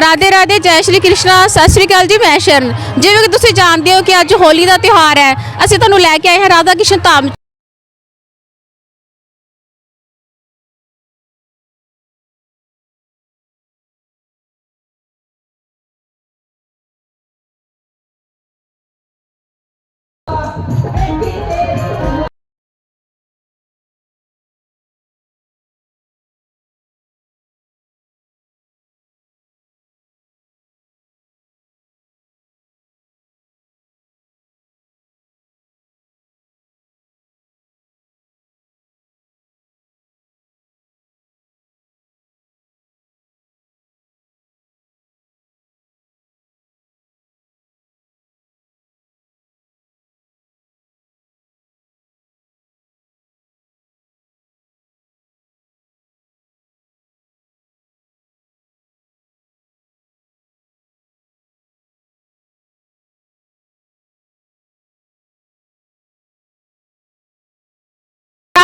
ਰਾਧੇ ਰਾਧੇ, ਜੈ ਸ਼੍ਰੀ ਕ੍ਰਿਸ਼ਨਾ, ਸਤਿ ਸ਼੍ਰੀ ਅਕਾਲ ਜੀ, ਮੈਂ ਸ਼ਰਨ। ਜਿਵੇਂ ਕਿ ਤੁਸੀਂ ਜਾਣਦੇ ਹੋ ਕਿ ਅੱਜ ਹੋਲੀ ਦਾ ਤਿਉਹਾਰ ਹੈ, ਅਸੀਂ ਤੁਹਾਨੂੰ ਲੈ ਕੇ ਆਏ ਹਾਂ ਰਾਧਾ ਕ੍ਰਿਸ਼ਨ ਧਾਮ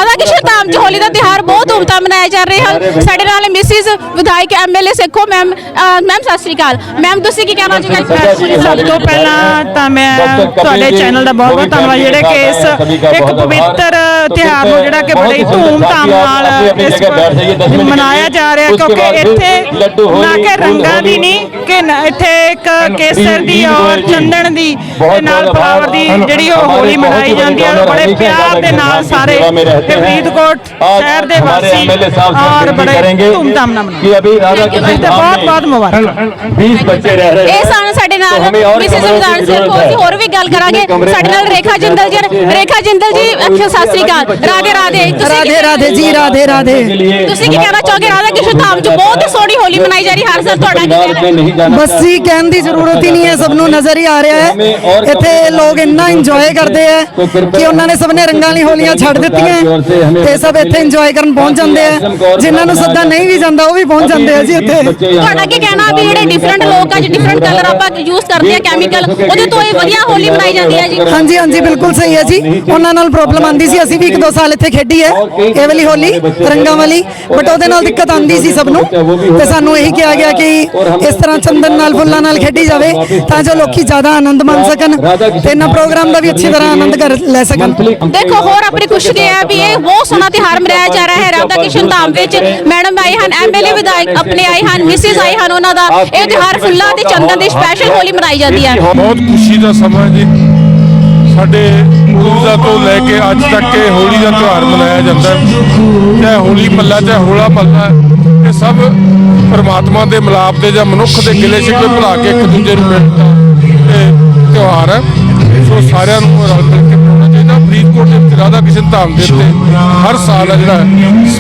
ਰਾਧਾ ਕ੍ਰਿਸ਼ਨ ਧਾਮ ਚ ਹੋਲੀ ਦਾ ਤਿਉਹਾਰ ਬਹੁਤ ਧੂਮਧਾਮ ਮਨਾਇਆ ਜਾ ਰਿਹਾ ਹੈ ਸਾਡੇ ਨਾਲ ਮਿਸਿਸ ਵਿਧਾਇਕ ਐਮਐਲਏ ਸੇਖੋ ਮੈਮ ਮੈਮ ਸਤਿ ਸ਼੍ਰੀ ਅਕਾਲ। ਮੈਮ ਤੁਸੀਂ ਕੀ ਕਹਿਣਾ ਚਾਹੁੰਦੇ ਸਭ ਤੋਂ ਪਹਿਲਾਂ ਤਾਂ ਮੈਂ ਤੁਹਾਡੇ ਚੈਨਲ ਦਾ ਬਹੁਤ ਬਹੁਤ ਧੰਨਵਾਦ। ਜਿਹੜੇ ਕਿ ਇਸ ਇੱਕ ਪਵਿੱਤਰ ਤਿਉਹਾਰ ਨੂੰ ਜਿਹੜਾ ਕਿ ਬੜੀ ਧੂਮ-ਧਾਮ ਨਾਲ ਮਨਾਇਆ ਜਾ ਰਿਹਾ ਕਿਉਂਕਿ ਇੱਥੇ ਨਾ ਕਿ ਰੰਗਾਂ ਦੀ ਨਹੀਂ ਕਿ ਨਾ- ਇੱਥੇ ਇੱਕ ਕੇਸਰ ਦੀ ਔਰ ਚੰਦਨ ਦੀ ਤੇ ਨਾਲ ਫਲਾਵਰ ਦੀ ਜਿਹੜੀ ਉਹ ਹੋਲੀ ਮਨਾਈ ਜਾਂਦੀ ਹੈ ਬੜੇ ਪਿਆਰ ਦੇ ਨਾਲ ਸਾਰੇ ਤੇ ਫਰੀਦਕੋਟ ਸ਼ਹਿਰ ਦੇ ਵਾਸੀ ਔਰ ਬੜੇ ਧੂਮ-ਧਾਮ ਨਾਲ ਮਨਾਉਂਦੇ कि अभी राधा ਤੇ कृष्ण धाम ਬਹੁਤ ਬਹੁਤ में ਮੁਬਾਰਕ बीस बच्चे रह रहे ਇਹ ਸਨ ਸਾਡੇ ਨਾਲ तो हमें और ਮਿਸਿਸ कमरों की ਵਿਧਾਨ ਸਿੰਘ जरूरत ਕੋ है। ਅਸੀਂ ਹੋਰ ਵੀ ਗੱਲ ਕਰਾਂਗੇ जितने कमरे ਸਾਡੇ ਨਾਲ हैं, ਰੇਖਾ ਜਿੰਦਲ ਜੀ ਰੇਖਾ ਜਿੰਦਲ ਜੀ ਅੱਛਾ ਸਤਿ ਸ਼੍ਰੀ ਅਕਾਲ ਰਾਧੇ ਰਾਧੇ ਤੁਸੀਂ ਕੀ ਰਾਧੇ ਰਾਧੇ ਜੀ ਰਾਧੇ ਰਾਧੇ के लिए ਤੁਸੀਂ ਕੀ ਕਹਿਣਾ ਚਾਹੋਗੇ ਰਾਧਾ ਕ੍ਰਿਸ਼ਨ ਧਾਮ ਚ ਬਹੁਤ ਹੀ ਸੋਹਣੀ ਹੋਲੀ ਮਨਾਈ ਜਾ ਰਹੀ ਹਰ ਸਾਲ ਤੁਹਾਡਾ ਕੀ परिवार ਕਹਿਣਾ से ਹੈ? नहीं जाना ਬਸ ਜੀ ਕਹਿਣ ਦੀ ਜ਼ਰੂਰਤ ਹੀ ਨਹੀਂ ਹੈ ਸਭ ਨੂੰ ਨਜ਼ਰ ਹੀ ਆ ਰਿਹਾ ਹੈ ਇੱਥੇ ਲੋਕ ਇੰਨਾ ਇੰਜੋਏ ਕਰਦੇ ਆ ਕਿ ਉਹਨਾਂ ਨੇ ਸਭ ਨੇ ਰੰਗਾਂ ਵਾਲੀ ਹੋਲੀਆਂ ਛੱਡ ਦਿੱਤੀਆਂ ਤੇ ਸਭ ਇੱਥੇ ਇੰਜੋਏ ਕਰਨ ਪਹੁੰਚ ਜਾਂਦੇ ਆ। ਜਿਨ੍ਹਾਂ ਨੂੰ ਸੱਦਾ ਨਹੀਂ ਵੀ ਜਾਂਦਾ ਉਹ ਵੀ ਪਹੁੰਚ ਜਾਂਦੇ ਆ ਜੀ ਇੱਥੇ। ਤੁਹਾਡਾ ਕੀ ਕਹਿਣਾ ਵੀ ਜਿਹੜੇ ਡਿਫਰੈਂਟ ਲੋਕ ਆ ਜੀ ਡਿਫਰੈਂਟ ਕਲਰ ਆਪਾਂ ਯੂਜ਼ ਕਰਦੇ ਆ ਕੈਮੀਕਲ ਉਹਦੇ ਤੋਂ ਇਹ ਵਧੀਆ ਹੋਲੀ ਮਨਾਈ ਜਾਂਦੀ ਹੈ ਜੀ। ਹਾਂਜੀ ਹਾਂਜੀ ਬਿਲਕੁਲ ਸਹੀ ਹੈ ਜੀ। ਉਹਨਾਂ ਨਾਲ ਪ੍ਰੋਬਲਮ ਆਂਦੀ ਸੀ ਅਸੀਂ ਵੀ ਇੱਕ ਦੋ ਸਾਲ ਇੱਥੇ ਖੇਡੀ ਹੈ। ਇਹ ਵਾਲੀ ਹੋਲੀ ਰੰਗਾਂ ਵਾਲੀ ਬਟ ਉਹਦੇ ਨਾਲ ਦਿੱਕਤ ਆਂਦੀ ਸੀ ਸਭ ਨੂੰ। ਤੇ ਸਾਨੂੰ ਇਹੀ ਕਿਹਾ ਗਿਆ ਕਿ ਇਸ ਤਰ੍ਹਾਂ ਚੰਦਨ ਨਾਲ ਫੁੱਲਾਂ ਨਾਲ ਖੇਡੀ ਜਾਵੇ ਤਾਂ ਜੋ ਲੋਕੀ ਜ਼ਿਆਦਾ ਆਨੰਦ ਮਾਣ ਸਕਣ ਤੇ ਇਹਨਾਂ ਪ੍ਰੋਗਰਾਮ ਦਾ ਵੀ ਅੱਛੀ ਤਰ੍ਹਾਂ ਆਨੰਦ ਕਰ ਲੈ ਸਕਣ। ਦੇਖੋ ਹੋਰ ਆਪਣੀ ਖੁਸ਼ੀ ਹੈ ਵੀ ਇਹ ਬਹੁਤ ਸੋਹਣਾ ਤਿਉਹਾਰ ਮਨਾਇਆ ਜਾ ਰਿਹਾ ਹੈ। ਰਾਧਾ ਕ੍ਰਿਸ਼ਨ ਧਾਮ ਵਿੱਚ ਮੈਡਮ ਆਏ ਹਨ ਐਮਐਲਏ ਵਿਧਾਇਕ ਆਪਣੇ ਆਏ ਹਨ ਮਿਸਿਸ ਆਏ ਹਨ ਉਹਨਾਂ ਦਾ। ਇਹ ਤਿਉਹਾਰ ਫੁੱਲਾਂ ਤੇ ਚੰਦਨ ਦੀ ਸਪੈਸ਼ਲ ਹੋਲੀ ਮਨਾਈ ਜਾਂਦੀ ਹੈ। ਬਹੁਤ ਖੁਸ਼ੀ ਦਾ ਸਮਾਂ ਜੀ। ਸਾਡੇ ਪੂਰਵਜਾਂ ਤੋਂ ਲੈ ਕੇ ਅੱਜ ਤੱਕ ਇਹ ਹੋਲੀ ਦਾ ਤਿਉਹਾਰ ਮਨਾਇਆ ਜਾਂਦਾ ਹੈ। ਚਾਹੇ ਹੋਲੀ ਮੱਲਾ ਚਾਹੇ ਹੋਲਾ ਮੱਲਾ ਇਹ ਸਭ ਪਰਮਾਤਮਾ ਦੇ ਮਿਲਾਪ ਦੇ ਜਾਂ ਮਨੁੱਖ ਦੇ ਗਿਲੇ ਸ਼ਿਕਵੇ ਭੁਲਾ ਕੇ ਇੱਕ ਦੂਜੇ ਨੂੰ ਮਿਲਣ ਦਾ ਇਹ ਤਿਉਹਾਰ ਹੈ। ਸੋ ਸਾਰਿਆਂ ਨੂੰ ਰਲ ਮਿਲ ਕੇ ਫਰੀਦਕੋਟ ਦੇ ਰਾਧਾ ਕ੍ਰਿਸ਼ਨ ਧਾਮ ਦੇ ਉੱਤੇ ਹਰ ਸਾਲ ਹੈ ਜਿਹੜਾ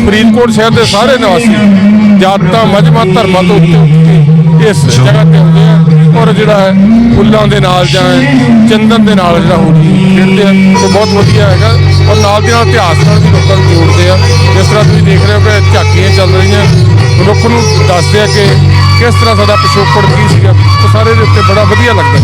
ਫਰੀਦਕੋਟ ਸ਼ਹਿਰ ਦੇ ਸਾਰੇ ਨਿਵਾਸੀ ਜਾਤਾਂ ਮਜਮਾ ਧਰਮਾਂ ਤੋਂ ਉੱਤੇ ਇਸ ਜਗ੍ਹਾ ਤੇ ਆਉਂਦੇ ਆ ਔਰ ਜਿਹੜਾ ਹੈ ਫੁੱਲਾਂ ਦੇ ਨਾਲ ਜਾਂ ਚੰਦਨ ਦੇ ਨਾਲ ਜਿਹੜਾ ਹੋਲੀ ਖੇਡਦੇ ਆ ਉਹ ਬਹੁਤ ਵਧੀਆ ਹੈਗਾ ਔਰ ਨਾਲ ਦੀ ਨਾਲ ਇਤਿਹਾਸ ਨਾਲ ਵੀ ਲੋਕਾਂ ਨੂੰ ਜੋੜਦੇ ਆ। ਜਿਸ ਤਰ੍ਹਾਂ ਤੁਸੀਂ ਦੇਖ ਰਹੇ ਹੋ ਕਿ ਝਾਕੀਆਂ ਚੱਲ ਰਹੀਆਂ। ਮਨੁੱਖ ਨੂੰ ਦੱਸਦੇ ਆ ਕਿ ਕਿਸ ਤਰ੍ਹਾਂ ਸਾਡਾ ਪਿਛੋਕੜ ਕੀ ਸੀਗਾ। ਉਹ ਸਾਰੇ ਦੇ ਉੱਤੇ ਬੜਾ ਵਧੀਆ ਲੱਗਦਾ।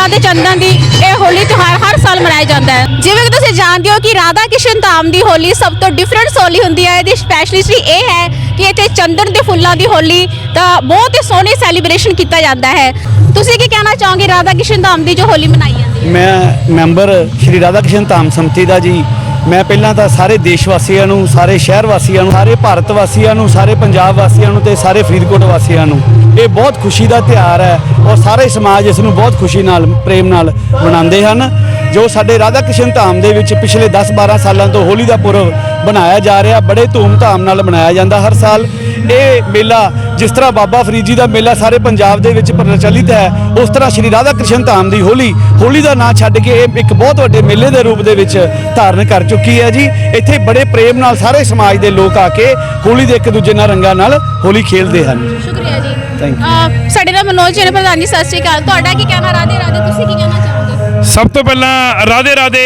ਫੁੱਲਾਂ ਤੇ ਚੰਦਨ ਦੀ ਇਹ ਹੋਲੀ ਤਿਉਹਾਰ ਹਰ ਸਾਲ ਮਨਾਇਆ ਜਾਂਦਾ ਹੈ। ਜਿਵੇਂ ਕਿ ਤੁਸੀਂ ਜਾਣਦੇ ਹੋ ਕਿ ਰਾਧਾ ਕ੍ਰਿਸ਼ਨ ਧਾਮ ਦੀ ਹੋਲੀ ਸਭ ਤੋਂ ਡਿਫਰੈਂਟ ਹੋਲੀ ਹੁੰਦੀ ਹੈ। ਇਹਦੀ ਸਪੈਸ਼ਲਿਸਟੀ ਇਹ ਹੈ ਕਿ ਇੱਥੇ ਚੰਦਨ ਤੇ ਫੁੱਲਾਂ ਦੀ ਹੋਲੀ ਦਾ ਬਹੁਤ ਹੀ ਸੋਹਣੀ ਸੈਲੀਬ੍ਰੇਸ਼ਨ ਕੀਤਾ ਜਾਂਦਾ ਹੈ। ਤੁਸੀਂ ਕੀ ਕਹਿਣਾ ਚਾਹੋਗੇ ਰਾਧਾ ਕ੍ਰਿਸ਼ਨ ਧਾਮ ਦੀ ਜੋ ਹੋਲੀ ਮਨਾਈ ਜਾਂਦੀ ਹੈ? ਮੈਂ ਮੈਂਬਰ ਸ਼੍ਰੀ ਰਾਧਾ ਕ੍ਰਿਸ਼ਨ ਧਾਮ ਸਮਿਤੀ ਦਾ ਜੀ। ਮੈਂ ਪਹਿਲਾਂ ਤਾਂ ਸਾਰੇ ਦੇਸ਼ ਵਾਸੀਆਂ ਨੂੰ, ਸਾਰੇ ਸ਼ਹਿਰ ਵਾਸੀਆਂ ਨੂੰ, ਸਾਰੇ ਭਾਰਤ ਵਾਸੀਆਂ ਨੂੰ, ਸਾਰੇ ਪੰਜਾਬ ਵਾਸੀਆਂ ਨੂੰ ਤੇ ਸਾਰੇ ਫਰੀਦਕੋਟ ਵਾਸੀਆਂ ਨੂੰ ਇਹ ਬਹੁਤ ਖੁਸ਼ੀ ਦਾ ਤਿਉਹਾਰ ਹੈ ਔਰ ਸਾਰੇ ਸਮਾਜ ਇਸ ਨੂੰ ਬਹੁਤ ਖੁਸ਼ੀ ਨਾਲ, ਪ੍ਰੇਮ ਨਾਲ ਮਨਾਉਂਦੇ ਹਨ, ਜੋ ਸਾਡੇ ਰਾਧਾ ਕ੍ਰਿਸ਼ਨ ਧਾਮ ਦੇ ਵਿੱਚ ਪਿਛਲੇ 10-12 ਸਾਲਾਂ ਤੋਂ ਹੋਲੀ ਦਾ ਪੁਰਬ ਬਣਾਇਆ ਜਾ ਰਿਹਾ, ਬੜੇ ਧੂਮ-ਧਾਮ ਨਾਲ ਮਨਾਇਆ ਜਾਂਦਾ ਹਰ ਸਾਲ। ਇਹ ਮੇਲਾ, ਜਿਸ ਤਰ੍ਹਾਂ ਬਾਬਾ ਫਰੀਦ ਜੀ ਦਾ ਮੇਲਾ ਸਾਰੇ ਪੰਜਾਬ ਦੇ ਵਿੱਚ ਪ੍ਰਚਲਿਤ ਹੈ, ਉਸ ਤਰ੍ਹਾਂ ਸ਼੍ਰੀ ਰਾਧਾ ਕ੍ਰਿਸ਼ਨ ਧਾਮ ਦੀ ਹੋਲੀ ਹੋਲੀ ਦਾ ਨਾਂ ਛੱਡ ਕੇ ਇਹ ਇੱਕ ਬਹੁਤ ਵੱਡੇ ਮੇਲੇ ਦੇ ਰੂਪ ਦੇ ਵਿੱਚ ਧਾਰਨ ਕਰ ਚੁੱਕੀ ਹੈ ਜੀ। ਇੱਥੇ ਬੜੇ ਪ੍ਰੇਮ ਨਾਲ ਸਾਰੇ ਸਮਾਜ ਦੇ ਲੋਕ ਆ ਕੇ ਹੋਲੀ ਦੇ ਇੱਕ ਦੂਜੇ ਨਾਲ ਰੰਗਾਂ ਨਾਲ ਹੋਲੀ ਖੇਡਦੇ ਹਨ। ਸ਼ੁਕਰੀਆ ਜੀ। ਸਾਡੇ ਨਾਲ ਮਨੋਜ ਜੀ ਨੇ ਪ੍ਰਧਾਨ ਜੀ ਸਤਿ ਸ਼੍ਰੀ ਅਕਾਲ। ਤੁਹਾਡਾ ਕੀ ਕਹਿਣਾ? ਰਾਧੇ ਰਾਧੇ ਤੁਸੀਂ ਕੀ ਕਹਿਣਾ ਚਾਹੋਗੇ? ਸਭ ਤੋਂ ਪਹਿਲਾਂ ਰਾਧੇ ਰਾਧੇ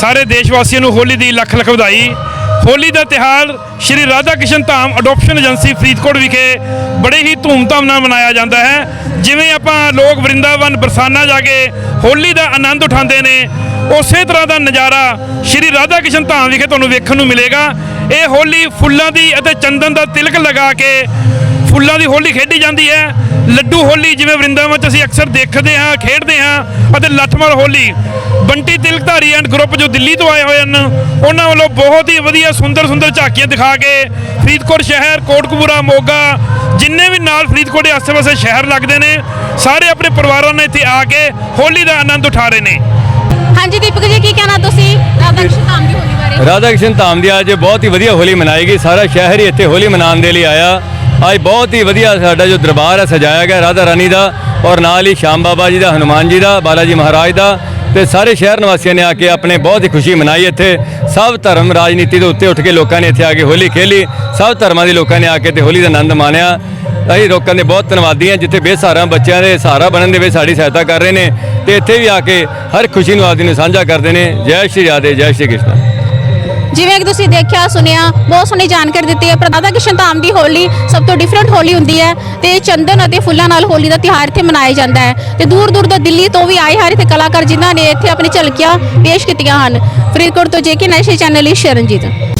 ਸਾਰੇ ਦੇਸ਼ ਵਾਸੀਆਂ ਨੂੰ ਹੋਲੀ ਦੀ ਲੱਖ ਲੱਖ ਵਧਾਈ। ਹੋਲੀ ਦਾ ਤਿਹਾਰ ਸ਼੍ਰੀ ਰਾਧਾ ਕਿਸ਼ਨ ਧਾਮ ਅਡਾਪਸ਼ਨ ਏਜੰਸੀ ਫਰੀਦਕੋਟ ਵਿਖੇ ਬੜੇ ਹੀ ਧੂਮਧਾਮ ਨਾਲ ਮਨਾਇਆ ਜਾਂਦਾ ਹੈ। ਜਿਵੇਂ ਆਪਾਂ ਲੋਕ ਵਰਿੰਦਾਵਨ ਬਰਸਾਨਾ ਜਾ ਕੇ ਹੋਲੀ ਦਾ ਆਨੰਦ ਉਠਾਉਂਦੇ ਨੇ ਉਸੇ ਤਰ੍ਹਾਂ ਦਾ ਨਜ਼ਾਰਾ ਸ਼੍ਰੀ ਰਾਧਾ ਕਿਸ਼ਨ ਧਾਮ ਵਿਖੇ ਤੁਹਾਨੂੰ ਵੇਖਣ ਨੂੰ ਮਿਲੇਗਾ। ਇਹ ਹੋਲੀ ਫੁੱਲਾਂ ਦੀ ਅਤੇ ਚੰਦਨ ਦਾ ਤਿਲਕ ਲਗਾ ਕੇ ਫੁੱਲਾਂ ਦੀ ਹੋਲੀ ਖੇਡੀ ਜਾਂਦੀ ਹੈ। ਲੱਡੂ ਹੋਲੀ ਜਿਵੇਂ ਵਰਿੰਦਾਵਨ ਚ ਅਸੀਂ ਅਕਸਰ ਦੇਖਦੇ ਹਾਂ ਖੇਡਦੇ ਹਾਂ ਅਤੇ ਲੱਠਮਾਰ ਹੋਲੀ ਬੰਟੀ ਤਿਲਕਧਾਰੀ ਐਂਡ ਗਰੁੱਪ ਜੋ ਦਿੱਲੀ ਤੋਂ ਆਏ ਹੋਏ ਹਨ ਉਹਨਾਂ ਵੱਲੋਂ ਬਹੁਤ ਹੀ ਵਧੀਆ ਸੁੰਦਰ ਸੁੰਦਰ ਝਾਕੀਆਂ ਦਿਖਾ ਕੇ ਫਰੀਦਕੋਟ ਸ਼ਹਿਰ ਕੋਟਕਪੂਰਾ ਮੋਗਾ ਜਿੰਨੇ ਵੀ ਨਾਲ ਫਰੀਦਕੋਟ ਦੇ ਆਸ-ਪਾਸੇ ਸ਼ਹਿਰ ਲੱਗਦੇ ਨੇ ਸਾਰੇ ਆਪਣੇ ਪਰਿਵਾਰਾਂ ਨਾਲ ਇੱਥੇ ਆ ਕੇ ਹੋਲੀ ਦਾ ਆਨੰਦ ਉਠਾ ਰਹੇ ਨੇ। ਹਾਂਜੀ ਦੀਪਕ ਜੀ ਕੀ ਕਹਿਣਾ ਤੁਸੀਂ? ਰਾਧਾ ਕ੍ਰਿਸ਼ਨ ਧਾਮ ਦੀ ਹੋਲੀ ਬਾਰੇ। ਰਾਧਾ ਕ੍ਰਿਸ਼ਨ ਧਾਮ ਦੀ ਅੱਜ ਬਹੁਤ ਹੀ ਵਧੀਆ ਹੋਲੀ ਮਨਾਈ ਗਈ। ਸਾਰਾ ਸ਼ਹਿਰ ਹੀ ਇੱਥੇ ਹੋਲੀ ਮਨਾਉਣ ਦੇ ਲਈ ਆਇਆ। ਅੱਜ ਬਹੁਤ ਹੀ ਵਧੀਆ ਸਾਡਾ ਜੋ ਦਰਬਾਰ ਹੈ, ਸਜਾਇਆ ਗਿਆ ਰਾਧਾ ਰਾਣੀ ਦਾ ਔਰ ਨਾਲ ਹੀ ਸ਼ਾਮ ਬਾਬਾ ਜੀ ਦਾ, ਹਨੂਮਾਨ ਜੀ ਦਾ ਬਾਲਾ ਜੀ ਮਹਾਰਾਜ ਦਾ ਤੇ ਸਾਰੇ ਸ਼ਹਿਰ ਨਿਵਾਸੀਆਂ ਨੇ ਆ ਕੇ ਆਪਣੇ ਬਹੁਤ ਹੀ ਖੁਸ਼ੀ ਮਨਾਈ ਇੱਥੇ। ਸਭ ਧਰਮ ਰਾਜਨੀਤੀ ਦੇ ਉੱਤੇ ਉੱਠ ਕੇ ਲੋਕਾਂ ਨੇ ਇੱਥੇ ਆ ਕੇ ਹੋਲੀ ਖੇਲੀ, ਸਭ ਧਰਮਾਂ ਦੇ ਲੋਕਾਂ ਨੇ ਆ ਕੇ ਤੇ ਹੋਲੀ ਦਾ ਆਨੰਦ ਮਾਣਿਆ। ਅਸੀਂ ਲੋਕਾਂ ਦੇ ਬਹੁਤ ਧੰਨਵਾਦੀ ਹਾਂ, ਜਿੱਥੇ ਬੇਸਹਾਰਾ ਬੱਚਿਆਂ ਦੇ ਸਹਾਰਾ ਬਣਨ ਦੇ ਵਿੱਚ ਸਾਡੀ ਸਹਾਇਤਾ ਕਰ ਰਹੇ ਨੇ ਤੇ ਇੱਥੇ ਵੀ ਆ ਕੇ ਹਰ ਖੁਸ਼ੀ ਨੂੰ ਆਦਿ ਨੂੰ ਸਾਂਝਾ ਕਰਦੇ ਨੇ। ਜੈ ਸ਼੍ਰੀ ਰਾਧੇ, ਜੈ ਸ਼੍ਰੀ ਕ੍ਰਿਸ਼ਨ। ਜਿਵੇਂ ਕਿ ਤੁਸੀਂ ਦੇਖਿਆ, ਸੁਣਿਆ, ਬਹੁਤ ਸੋਹਣੀ ਜਾਣਕਾਰੀ ਦਿੱਤੀ ਹੈ। ਪਰ ਰਾਧਾ ਕ੍ਰਿਸ਼ਨ ਧਾਮ ਦੀ ਹੋਲੀ ਸਭ ਤੋਂ ਡਿਫਰੈਂਟ ਹੋਲੀ ਹੁੰਦੀ ਹੈ ਤੇ ਚੰਦਨ ਅਤੇ ਫੁੱਲਾਂ ਨਾਲ ਹੋਲੀ ਦਾ ਤਿਉਹਾਰ ਇੱਥੇ ਮਨਾਇਆ ਜਾਂਦਾ ਹੈ। ਤੇ ਦੂਰ ਦੂਰ ਤੋਂ ਦਿੱਲੀ ਤੋਂ ਵੀ ਆਏ ਹਰ ਇੱਥੇ ਕਲਾਕਾਰ ਜਿਨ੍ਹਾਂ ਨੇ ਇੱਥੇ ਆਪਣੀ ਝਲਕੀਆਂ ਪੇਸ਼ ਕੀਤੀਆਂ ਹਨ। ਫਰੀਦਕੋਟ ਤੋਂ ਜੇ ਕੇ ਨੈਸ਼ਨਲ ਚੈਨਲ ਲਈ ਸ਼ਰਨਜੀਤ।